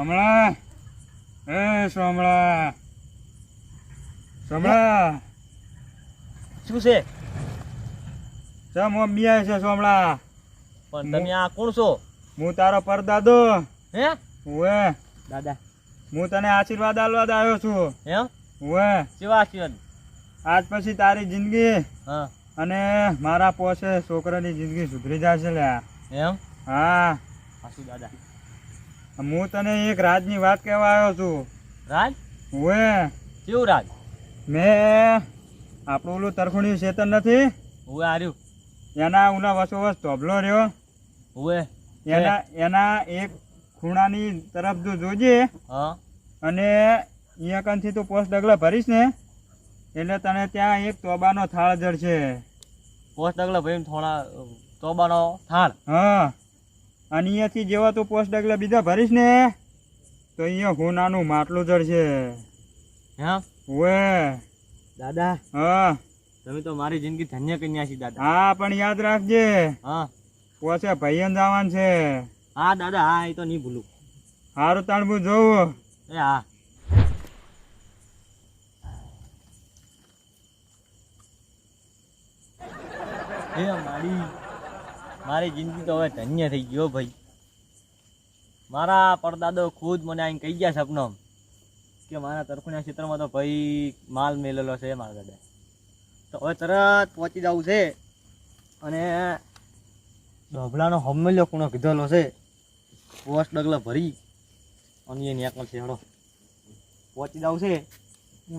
સોમળા. એ સોમળા. સોમળા. શું છે? ચમ મમ્મી આવે છે સોમળા. પણ તમે આ કોણ છો? હું તારો પરદાદો. હે? ઓએ દાદા. હું તને આશીર્વાદ આલવા આવ્યો છું. એમ ઓએ કેવા આશીર્વાદ? આજ પછી તારી જિંદગી હા. અને મારા પોસે છોકરાની જિંદગી સુધરી જશે લ્યા. એમ? હા. હાસુ દાદા? હું તને એક રાજની વાત કહેવા આવ્યો છું. રાજ? ઉવે કેવું રાજ? મેં આપણું ઓલું તરખુણી ચેતન નથી? હું આર્યું એના ઓલા વસોવસ તોબલો રહ્યો. હુએ એના એના એક ખૂણાની તરફ જો જોજે. હા. અને અહીંયા કનથી તું પોસ્ટ ડગલા ભરીશ ને એટલે તને ત્યાં એક તોબાનો થાળ જડશે. પોસ્ટ ડગલા ભરીને થોડા તોબાનો થાળ? હા. અને અહીંયાથી જેવા તું પોસ્ટ ડગલા બીજા ભરીશ ને તો અહીંયા હોનાનું માટલું જડશે. એમ ઓએ દાદા હા. તમે તો મારી જિંદગી ધન્ય કન્યા છી દાદા. હા પણ યાદ રાખજે. હા. પોસે ભાઈયન જવાનું છે. હા દાદા હા એ તો નહીં ભૂલું. સારું તાણવું જોવું એ હા. એ મારી. મારી જિંદગી તો હવે ધન્ય થઈ ગયો ભાઈ. મારા પરદાદો ખુદ મને આઈને કહી ગયા સપનો કે મારા તરફના ક્ષેત્રમાં તો ભાઈ માલ મેલેલો છે મારા દાદા તો હવે તરત પહોંચી જવું છે અને ડોભલાનો હમેલો કુણો કીધેલો છે. પોસ્ટ ડગલા ભરી અને એ નેકલ છે હળો પહોંચી જવું છે.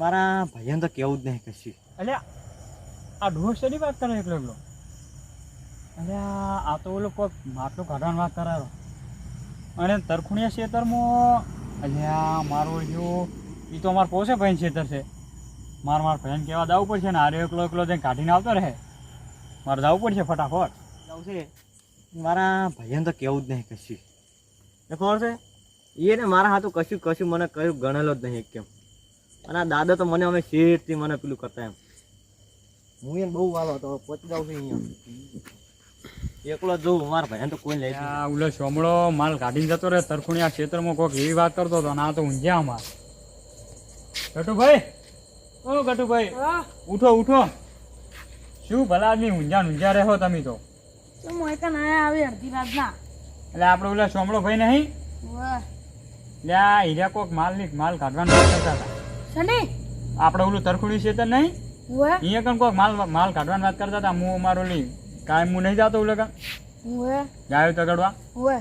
મારા ભાઈઓને તો કેવું જ નહીં કશું. એટલે આ ઢોસ વાત કરે એકલો એકલો? એટલે આ તો ઓલો કોઈ માટલું કાઢવાની વાત કરાયો અને તરખુણિયા ખેતરમાં અહીંયા મારો જો એ તો અમારે પોસે ભાઈ ખેતર છે. મારે મારા ભાઈને કહેવા દાવું પડશે ને આરે એકલો એકલો જઈને કાઢીને આવતો રહે. મારે જવું પડશે ફટાફટ. જવું છે. મારા ભાઈને તો કેવું જ નહીં કશું. એ ખબર છે? એ ને મારા હાથું કશું કશું મને કયું ગણેલો જ નહીં કેમ. અને આ દાદા તો મને અમે શેરથી મને પેલું કરતા એમ. હું એને બહુ વાલો હતો, પહોંચી જાઉં છું અહીંયા. એકલો જ જોઉં મારા ભાઈને તો કોઈ લઈ આ ઓલો સોમળો માલ કાઢીને જતો રહે આ ક્ષેત્રમાં કોઈક એવી વાત કરતો હતો ના આ તો ઊંઝ્યા અમાર. ગટુભાઈ ઓ ગટુભાઈ ઉઠો ઉઠો. શું ભલા આદમી ઊંઝા ઊંઝા રહો તમે તો? શું મોય કન આયા આવી અડધી રાતના એટલે આપણે ઓલા સોમળો ભાઈ નહીં એટલે આ હીરા કોક માલની માલ કાઢવાનું કરતા હતા. આપણે ઓલું તરખુણી છે નહીં? અહીંયા કણ કોક માલ માલ કાઢવાની વાત કરતા હતા હું અમારો ઓલી કાયમ હું નહીં જાતો ઓલે કાં વાહ ગાયો તગડવા?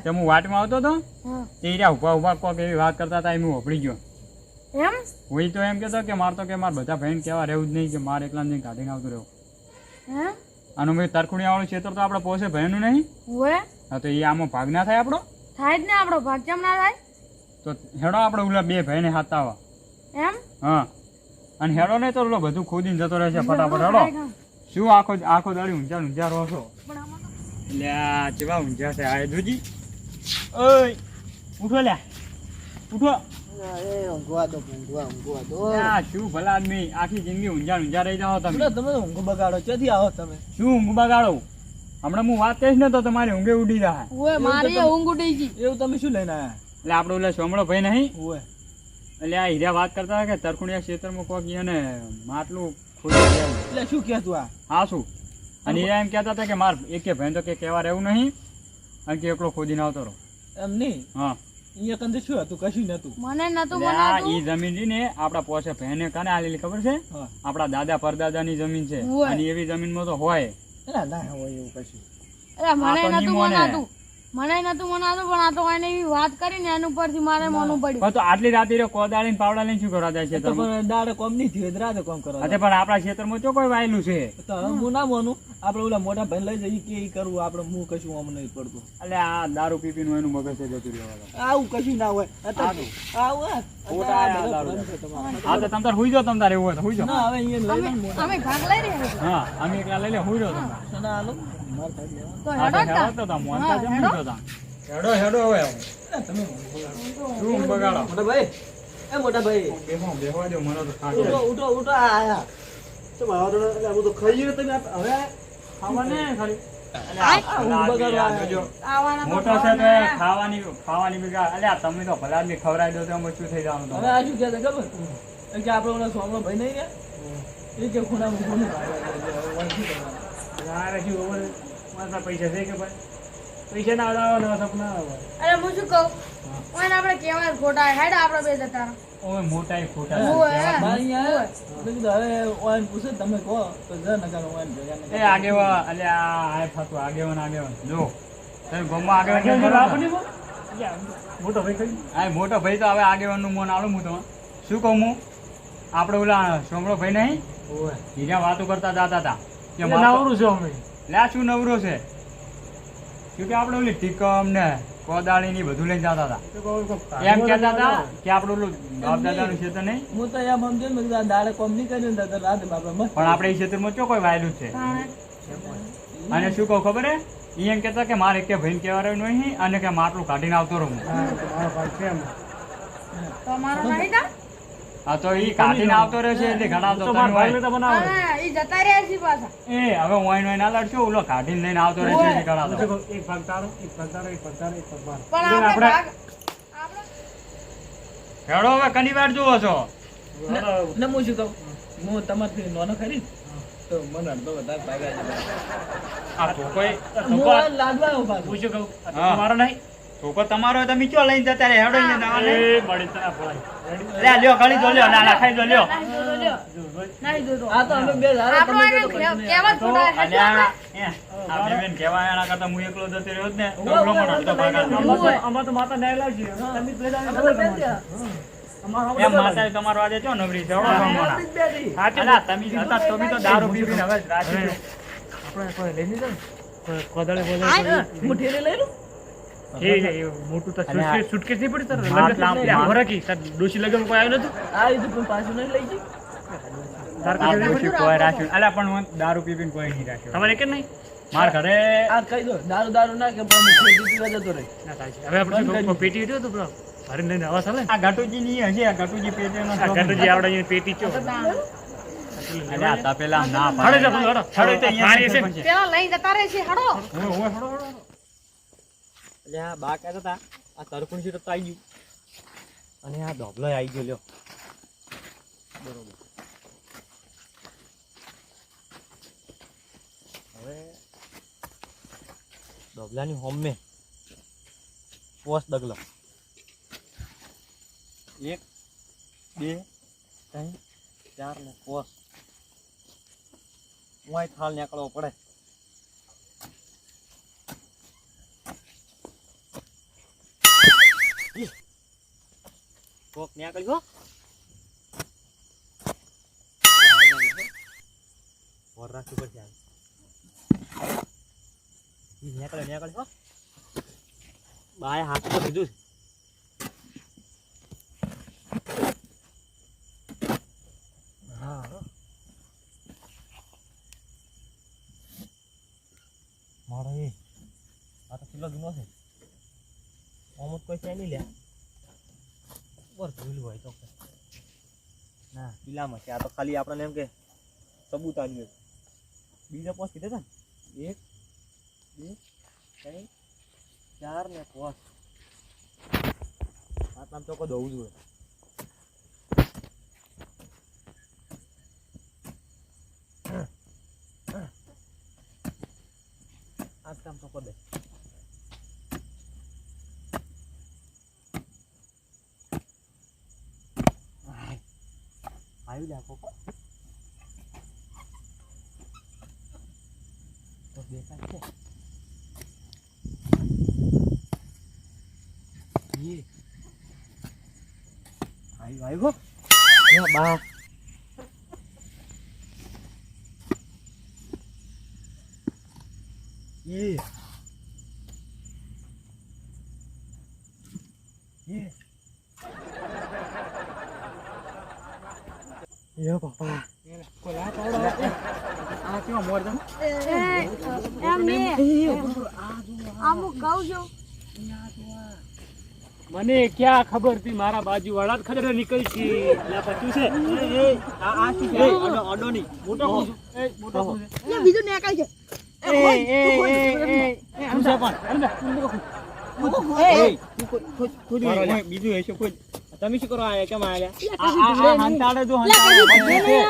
તે હું વાટમાં આવતો તો તે હીરા ઊભા ઊભા કોક એવી વાત કરતા હતા એ હું હોપડી ગયો. એમ? હોય તો એમ કહેતો કે માર તો કે માર બધા ભાઈને કહેવા રહેવું જ નહીં કે માર એકલા જઈને કાઢીને આવતું રહેવું. હે? આનું મેં તરખુડિયા વાળું ક્ષેત્ર તો આપણે પોસે ભાઈનું નહીં. હા તો એ આમાં ભાગ ના થાય આપણો થાય જ ને આપણો ભાગ કેમ ના થાય? તો હેડો આપણે ઓલા બે ભાઈને હાથ આવા એમ? હા. અને હેડો નહીં તો ઓલો બધું ખોદીને જતો રહેશે ફટાફટ હેડો. શું આખો આખો દાડી ઊંઝા ઊંઝા રહો છો? એટલે આ ઊંઝા છે? આ દુજી ઓય ઉઠો લ્યા ઉઠો. શું ભલા આદમી આખી જિંદગી ઊંઝા ઊંઝા રહી જાઓ તમે. તમે ઊંઘ બગાડો ક્યાંથી આવો તમે? શું ઊંઘ બગાડો? હમણાં હું વાત કહીશ ને તો તમારી ઊંઘે ઉડી જાય. ઓય મારી ઊંઘ ઉડી ગઈ. એવું તમે શું લઈને આવ્યા એટલે આપણે ઓલા સોમળો ભાઈ નહીં? ઓય. એટલે આ હીરા વાત કરતા કે તરખુડિયા ક્ષેત્રમાં કોક એને માટલું એટલે શું કહેતું આ? હા શું? અને એ એમ કહેતા હતા કે માર એકે ભાઈ તો કે કહેવા રહેવું નહીં અને કે એકલો ખોદીને આવતો રહો. એમ નહીં? હા. અહીંયા કંદ શું હતું? કશું નતું મને નતું મને આ ઈ જમીનની ને આપડા પોસે ભેને કને આલેલી ખબર છે? આપડા દાદા પરદાદા ની જમીન છે. અને એવી જમીનમાં તો હોય. ના ના હોય એવું કશું. અરે મને નતું મને નતું મને નતું મનાતું પણ આ તો એને એવી વાત કરી ને એનું મારે મોનું પડ્યું. તો આટલી રાતે રે કોદાળી પાવડા લઈને શું કરવા જાય છે તો દાડે કોમ નહીં થયું રાતે કોમ કરો અરે પણ આપણા ક્ષેત્રમાં ચો કોઈ વાયેલું છે. તો હું ના માનું. આપણે ઓલા મોટા ભાઈ લઈ જઈએ કે ઈ કરવું આપણે હું કશું આમ નહીં પડતું. એટલે આ દારૂ પીપી નું એનું મગજ જતું રહેવા આવું કશું ના હોય. આવું તમ તાર હુઈ જાઓ તમ તારે એવું હોય તો હુઈ જાઓ. ના હવે અહીંયા લઈ અમે અમે ભાગ લઈ રહ્યા હા અમે એકલા લઈ લે હુઈ જાઓ તમે. છીએ ના હાલો માર ભાઈ લેવા તો હેડો તો મોનતા હા, જેમ હેડો. હેડો હેડો હવે તમે શું બગાડો. મોટા ભાઈ એ મોટા ભાઈ. બેહો બેહવા દો મને તો થાક ઉઠો ઉઠો ઉઠો. આયા તો ભાવ તો એટલે તો ખાઈ ગયો તમે હવે ખાવા ખાલી. અલ્યા, આ જોજો. આવવાના તો મોટો છે તો ખાવાની ખાવાની બી અલ્યા તમે તો ભલા ખવડાવી દો તો અમે શું થઈ જવાનું હવે તમારે? આ શું કહે છે ખબર? કે આપણે ઓલા ભાઈ નહીં ગયા એ કે ખૂણા. ખૂણું ભાગવા મારા પૈસા છે કે ભાઈ? પૈસા ના આવે નવા સપના આવે અરે હું શું કહું? ઓય આપણે કહેવાય ખોટા હેડ આપણે બે જતા? ઓય મોટા ખોટા ઓય, છે. હે. મારે અહીંયા મેં કીધું હવે ઓયન પૂછે તમે કહો. તો જ નકાર ઓયન ભેગા એ નકાર. આગેવાન અલ્યા આ થતું આગેવાન આગેવાન. જો તમે આગેવાન મોટો ભાઈ આ મોટો ભાઈ તો હવે આગેવાનનું મોન આવડું હું તમને. શું કહું હું? આપણે ઓલા સોમળો ભાઈ નહીં? હીરા વાતો કરતા જાતા હતા. નાવરું છે અમે લ્યા શું નવરો છે શું કે આપણે ઓલી ટીકમ ને કોદાળી ની બધું લઈને જતા હતા તો કહું કોક એમ કહેતા હતા કે આપણે ઓલું બાપ દાદાનું ક્ષેત્ર નહીં હું તો એમ સમજ્યો ને મેં દાડે કોમ નહીં કર્યું ને તો બાપા પણ આપણે એ ક્ષેત્રમાં ચો કોઈ વાયેલું છે. અને શું કહું ખબર હે ઈ એમ કહેતા કે મારે કે કહેવા કહેવાનું નહીં અને કે માટલું કાઢીને આવતો રહું હું. હા, તો મારો ભાગ છે એમ. તો અમારો નહીં તા? આ તો ઈ કાઢીને આવતો રહે છે એટલે ઘણા તો તો હોય. તો બનાવે. હા, ઈ જતા રહ્યા છે પાછા. એ હવે ઓઈન ઓઈન ના લડશો ઓલો કાઢીને લઈને આવતો રહે છે એટલે હું તો. ઘણા તો. એક ભાગ તારો એક ભાગ તારો એક ભાગ તારો એક ભાગ પણ આપણે આપણે હેડો હવે કની વાર જુઓ છો? ને હું શું કહું? હું તમારથી નોનો ખરી? તો મને અડધો વધારે ભાગ્યા છે આ તો કોઈ હું લાડવા આવ્યો હું શું કહું? તમારો નહીં? તો તમારો હોય તમે ચો લઈને જતા રે હેડો લઈને. એ મળી તને ફળાય. લે લ્યો ગળી જો લ્યો ના ના ખાઈ જો લ્યો. નહીં જોતો. આ તો અમે બે ધારે તમે હેડ અલ્યા આપણે. આ બેન કેવા એના કરતા હું એકલો જતો રહ્યો જ ને. તો ઊભો, ઓલો ઊભો, મને અડધો ઊભો, ભાગ તો- માતા ન્યાય લાવશે. તમે જ લઈ જાઓ, અમે તો બે ખબર થયા. એમ માતાએ તમારો આજે ચો નબળી છે? તમે હતા તો તો દારૂ પી હવે રાજી આપણે કોઈ લઈ કોદાળી હું લઉં મોટું તો સુટકેસ- સુટકેસ નહીં પડી તારે? માટલા- લગન- લ્યા, ભરાકી, તાર ડોશી લગન કોઈ આવ્યું નતું? આ રીતે પણ પાછું નહીં લઈ જઈ તાર આ કોઈ ડોશી કોઈ રાખ્યું અલ્યા પણ હું દારૂ પી કોઈ નહીં રાખ્યો તમારે એક નહીં? માર ઘરે આ કહી દો દારૂ દારૂ ના કે પણ જતો રહે ના. હવે આપણે પેટી તો આવા આ ઘટુજી ની હશે આ પેટીનો આ શોખ ગટુજી આવડે પેટી ચો. પેલા ના પાડે. જા, પેલો હાડો. હાડો તો અહીંયા છે. પેલા લઈ જતા રહે છે હડો હડો ઓય, હાડો, હાડો, હાડો. એટલે આ બા કહેતા હતા, આ તરકુણ સીટ તો આવી ગયું. અને આ ધોબલો આવી ગયો, લ્યો. બરોબર. હવે ડોબલાની હોમે પોસ ડગલો. એક, બે, ત્રણ, ચાર ને પોસ. હું થાળ નીકળવો પડે. કોક બાય હાથ તો કીધું છે. મારો એ આ છે અમુક કોઈ છે લ્યા ઉપર ભૂલ હોય તો ના કિલ્લામાં છે. આ તો ખાલી આપણને એમ કે સબૂત આવ્યું બીજા પોસ્ટ કીધા ને? એક, બે, ત્રણ, ચાર ને પોસ્ટ આટલામ ચોખ્ખો દવું જોઈએ. કામ ચોખ્ખો દે આવી કોકો તો દેખાય છે. આવ્યો આવ્યો બા એ એ યો બાપા આ કેવો મોર તમે? એમ નહીં આમ કહું છું મને ક્યાં ખબર હતી? મારા બાજુ વાળા જ ખબર નીકળી છે. પચ્યું છે. આ આ શું છે? અડો અડો નહીં. મોટો કોણ છે? એ, મોટો કોણ છે? એટલે બીજું નીકળી છે. શું છે પણ. એ, બીજું હશે કોઈ. તમે શું કરવા આયા? કેમ આયા? આ હંતાડે જો હંતાડે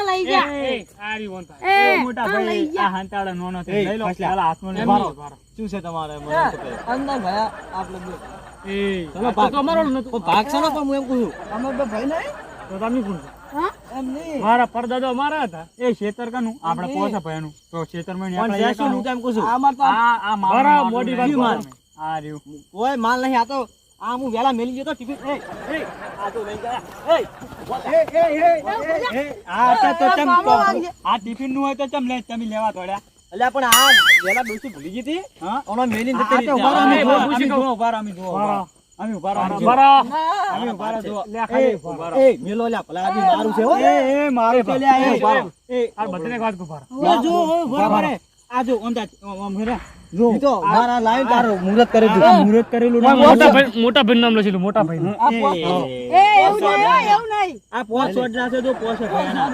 લઈ જા. એ આરી વંતા. એ મોટા ભાઈ આ હંતાડે નોનો તે લઈ લો. ચાલ હાથમાં લઈ મારો શું છે તમારે? મને અંદર ગયા આપણે બે. એ. ચલો ભાગ તો અમારો નતું. ભાગ છે ને પણ હું એમ કહું અમે બે ભાઈ નહીં? તો તમે કોણ હા? એમ નહીં. મારા પરદાદા મારા હતા. એ શેતર કનું આપણે પોસા ભાઈનું. તો શેતરમાં તો એમ કહું છું. આ માર આ મારા લઈ વાત લો આ રહ્યું. કોઈ માલ નહીં આ તો આ હું વેલા મેલી ગયો તો ટિફિન એ એ આ તો લઈ ગયા. એ આ તો તો ચમ આ ટિફિનનું હોય તો ચમ લે તમે લેવા તોડ્યા અલ્યા પણ આ વેલા ડોસી ભૂલી ગઈ હતી? હા? ઓનો મેલી આ ઊભા અમે અમે અમે ઊભા રહો. ઊભા રહો, અમે ઊભા રહો. લે ખાલી ઊભા રહો. એ મેલો લ્યા ભલા આદમી મારું છે હો. એ, એ, મારું છે, લ્યા, એ, એ, ઊભા રહો. એ, આ બધાને વાત કહું પારા. જો, ઓ, બરાબર આ જો, ઓંધા, ઓમ, ઓમ, હેરા. જો. ઈ મારા લાઈન તારો મુહૂર્ત કરી આ મુહૂર્ત કરેલું આ મોટા ભાઈ મોટા ભાઈ નામ લખેલું મોટા ભાઈ એ, એ એવું નહીં એવું નહીં. આ પોસ સોડલા છે જો પોસ ભયાના.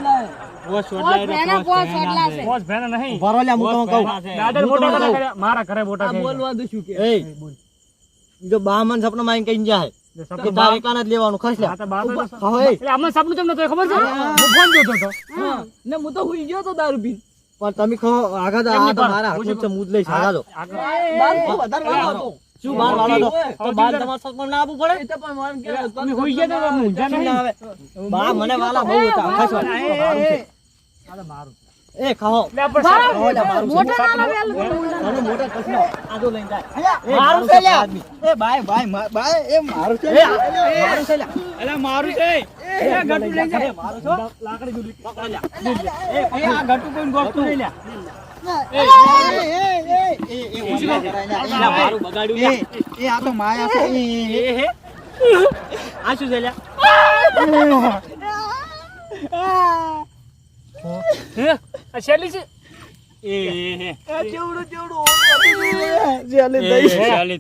પોસ સોડલા પોસ પોસ સોડલા છે. છે. ભેના નહીં. ભરો હું તમને કહું. પોસ ભયાના છે. દાદા હું મોટા તમને ઘરે કહું. કર્યા, મારા ઘરે મોટા આ બોલવા દે શું કે? એ જો બા મન સપના માં કઈ જાય તારે એકલા જ લેવાનું આમાં સપનું તમને તો ખબર છે? હું. ફોન જોતો હતો ને હું તો હુઈ ગયો તો દારૂ પી પણ તમે ખો આગળ આ તો મારા હાથનું છે મુદ લઈ સાગા દો આગળ. દારૂ વધારે વાળો હતો શું બાર વાળો તો? તો બાર તમારે સપના ના આપવું પડે? તો પણ મને કે તમે હોઈ ગયા તો અમે નહીં. ના આવે. બા મને વાલા બહુ હતા ખસ. આ મારું. એ ખાઓ. મોટા નાના વેલ મોટા પછી આજો લઈને જાય મારું છે લ્યા એ ભાઈ ભાઈ ભાઈ એ મારું છે મારું છે લ્યા અલા મારું છે એ ગટુ લઈ જાય મારું છો લાકડી દૂધી. પકડ લ્યા એ એ આ ગટુ કોઈ ગોતું નહીં લ્યા મારું બગાડ્યું લ્યા. એ આ તો માયા છે. આ શું છે લ્યા હે? આ શેલી છે? એ,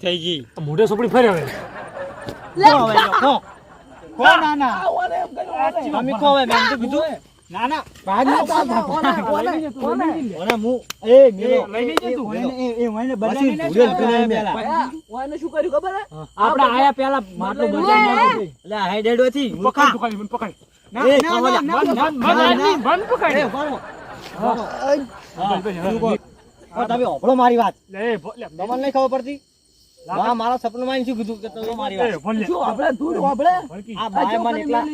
થઈ ગઈ. મોઢે સોપડી ફરે હવે. ના ના હવે મેં તો કીધું. ના ના. ભાગ નો એ એ એ મને બધાને ઓને શું કર્યું ખબર આપણે આયા પહેલા માટલું બદલાઈ બદલાઈ એટલે આ થી પકડ પકડ પકડ. તમે મારી વાત. લે એ ભો- લે, તમને નહીં ખબર પડતી? મારા સપનું માં શું કીધું કે તમે મારી વાત. એ ભોન લે. શું આપણે ધૂળ આપણે આ બાય મને એકલા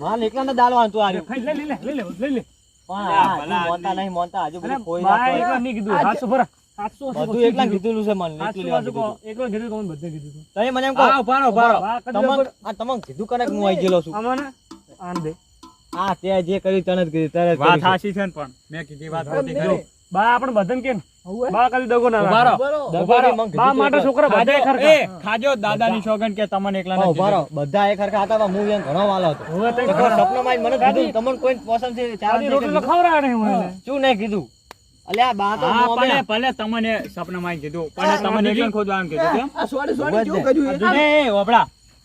માન એકલા ને દાલવાનું તું આર્યું લે, લે, લે, લે, લે, લે, લે. પણ લ્યા, આ મોનતા નહીં મોનતા હજુ બધું કોઈ ના એકલા કીધું. સાતસો ભરા. બધું એકલા કીધેલું છે મને એકલું. કીધું. બધે તમે મને એમ કહો તમને તમને કીધું કરે હું આવી ગયેલો છું. આમાં ને, આમ દે. આ તે જે કર્યું તને જ કર્યું તને વાત સાચી છે. ને પણ. મેં કીધી વાત ખોટી કરી. બા આપણે બધાને કે બા કદી દગો ના ઊભા રાખે. રહો. દગો ઊભા રહો. બી મને બા કીધું માટે તો. બધા ખરખા. એ, ખાજો દાદાની સોગંદ કે તમને એકલા. બધા હતા હું ઘણો વાલો હતો. હવે તો મને કીધું તમને કોઈ પસંદ છે ચાર રોટલી તો ખવડાવે નહીં હું. શું નહીં કીધું? અલ્યા બા તો હા, ભલે ભલે તમને સપનામાં આવીને કીધું. પણ તમને એકલા ખોદવાનું કીધું સોડી સોડી કર્યું એ?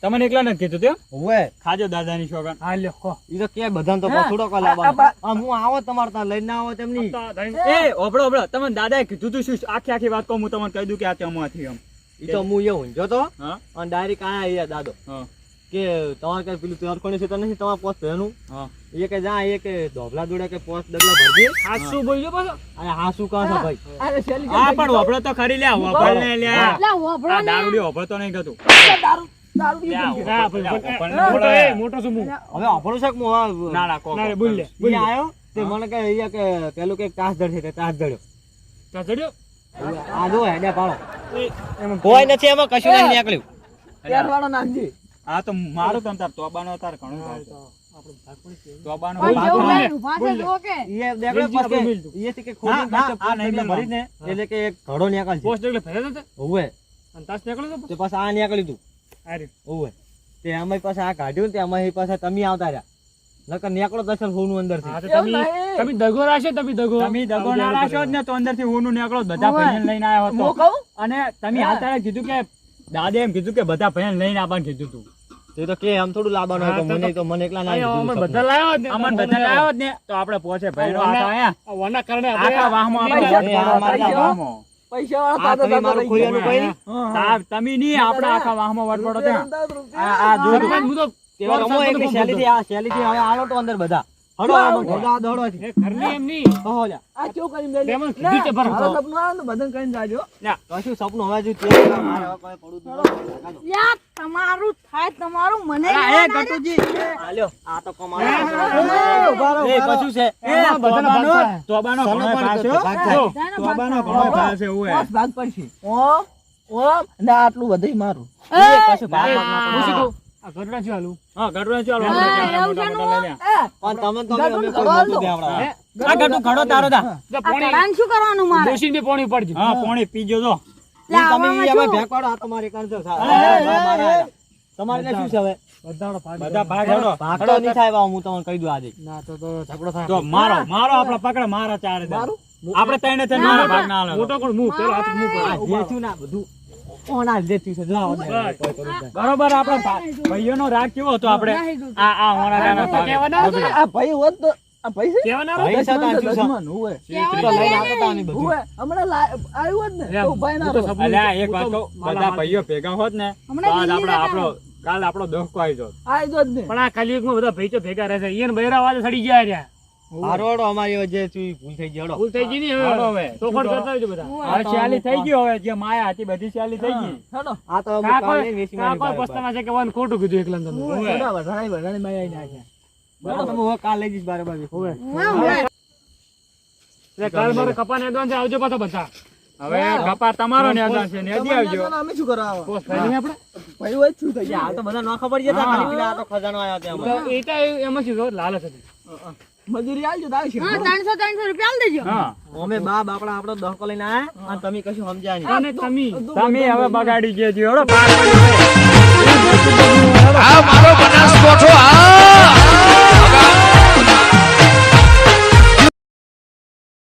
તમને એકલા નથી કીધું તેમ? હોવે. ખાજો દાદાની શોગન હા, લે ખો. ઈ તો કે બધાને તો પછોડો કો લાવવાનો. આમ હું આવો તમારે ત્યાં લઈને આવો તેમ નહીં. તો ધણી- એ ઓબળો ઓબળો તમને દાદાએ કીધું તું શું? આખી આખી વાત કહું હું તમને કહી દઉં કે આ ચમવાથી એમ. ઈ તો હું એ ઊંઝો તો હા? અને ડાયરેક્ટ આયા અહીંયા દાદો. હા. કે તમારે કઈ પેલું તમારે કોની છે તો નથી તમારે પોસ્ટ હા. એ કે જા એ કે ધોબલા દોડા કે પોસ્ટ ડગલા ભરજે હાસુ બોલજો પાછો. અરે હા શું કહો છો ભાઈ? અરે હા પણ ઓબળો તો ખરી લ્યા ઓબળ ને લે લે ઓબળો આ ને. દારૂડી ઓભળતો નહીં ગતું દારૂ. મોટો ને એ, બોલાય. મોટો શું મું? હવે આપણું છે કે ના ના કો ના, બોલ લે. કો. આયો તે મને કે અહીંયા કે પેલું કે તાસ ધડશે તે તાસ ધડ્યો ત્યાં ચડ્યો? આ જો હેડ્યા પાડો કોઈ નથી એમાં કશું નહીં નીકળ્યું ત્યાર વાળો નાખજે આ તો મારું તમ તાર તોબાનો તાર ઘણું. તોબાનો કે. ઈ દેખડો મિલજુ, આપણે પછી મિલજુ. થી કે ના, ખોટી ના, પાછળ આ નહીં ભરીને એટલે કે એક ઘડો નીકળશે પોસ્ટ હોવે અને તાસ નીકળ્યો? તે પાછા આ નીકળ્યું તું તે આમાં પાસે આ કાઢ્યું ને તે આમાં પાછા તમે આવતા રહ્યા. નકર નીકળો દર્શન હોનું અંદર હા, તમે તમે દગો રાખશો તમે દગો. તમે દગો ના રાખ્યો ને તો અંદરથી ઊનું નીકળો જ બધા હોય. લઈને આવ્યો હું કહું? અને તમે હાલ કીધું કે દાદે એમ કીધું કે બધા ભાઈને લઈને આવવાનું કીધું તું. તે તો કે આમ થોડું લાવવાનું મને તો મને એકલા ના અમે બધા લાવ્યા ને. અમન બધા લાવ્યો ને. તો આપણે પોચે કારણે આપણે વાહમાં આપણે પૈસા- વાળા તમે નહીં? આપણે આખા વાહમાં વટ ત્યાં. આ આ જો હું તો આ શેલીથી હવે આલો તો અંદર બધા. હડો આમ દોડો છે ઘરની એમ નહીં. કહો લ્યા. આ કેવું કરીને દે તેમાં કીધું છે ભરો. મારા સપનું આવે તો બધાને કહીને જાજો કશું સપનું હવે જો તે મારે હવે કોઈ પડું જ નહીં. તમારું થાય તમારું મને એ ગટુજી. હાલ્યો, આ તો કમાલ. એ, એ, કશું છે? એ તોબાનો- તોબાનો ઘણો પણ ભાવ છે, હો. ભાગ થાય. જો, બધાનો તોબાનો ઘણો ભાવ છે, એવું હે. પાંચ ભાગ પડશે ઓમ ઓમ ને આટલું બધું મારું એ, કશું ભાગ ભાગ ના પડે. કહું? આ હા, ગઢડા ચાલો, હા, આપણે ત્યાં એવું મોટા મોટા લઈ પણ તમે તો અમે કોઈ કરવા નહોતું દો. આ ગઢું ઘણો તારો દા. જો આ પોણી- કડાને શું કરવાનું મારે? ડોશીને બી પડજો. હા, પોણી પીજો જો. તમે ઈ હવે શું? આ તમારી કરજો. મારા તમારે શું છે હવે? ભાગ બધા ભાગ હેડો. ભાગ નહીં થાય હું તમને કહી દઉં આજે. ના તો તો ઝઘડો થાય. જો, મારો મારો આપણે પકડે મારા ચારે આપણે મારા ભાગ ના હાલે. મોટો કોણ? હું પેલો હાથ હું આ જે થયું બધું. કોના લીધે છે લાવો બરોબર આપણે ભાઈઓનો રાગ કેવો હતો આપણે? આ આ. આ ભાઈ હોત તો કાલ આપડો દોખકો આવી જો આવ્યો જ ને. પણ આ કલિયુગમાં બધા ભાઈ ભેગા રહેશે બૈરા વાળા સડી ગયા રહ્યા. હારો હારો અમારી ઈ ભૂલ થઈ ગઈ ભૂલ થઈ ગઈ ને હવે. હવે. તોફાન કરતા રહેજો બધા. હવે ચાલી થઈ ગઈ હવે જે માયા હતી બધી ચાલી થઈ ગઈ. આ તો કાકો. પસ્તામાં છે કે વન ખોટું કીધું એકલા ને તમે હેડો, વઢાણી માયા નાખ્યા. બરાબર, તમે હવે કાલ લઈ જઈશ બારે બાજુ. હોવે. કાલ મારે કપાને છે આવજો પાછા બધા. હવે કપા તમારો ને છે ને આવજો. અમે શું કરવા આવા? પોસ્ટ આપણે? ભાઈ હોય શું થઈ ગયા? આ તો બધા ન ખબર છે ખાલી પેલા આ તો ખજાનો આવ્યો ત્યાં અમારે. એ તો એમાં શું? લાલચ હતી. મજૂરી આલજો તો હા ત્રણસો ત્રણસો રૂપિયા આલ દેજો. હા. અમે બા બાપડા આપણો દહકો લઈને આયા અને તમે કશું સમજ્યા નહીં. અને તમે? તમે હવે બગાડી ગયા છો. હેડો. આ મારો બનાસ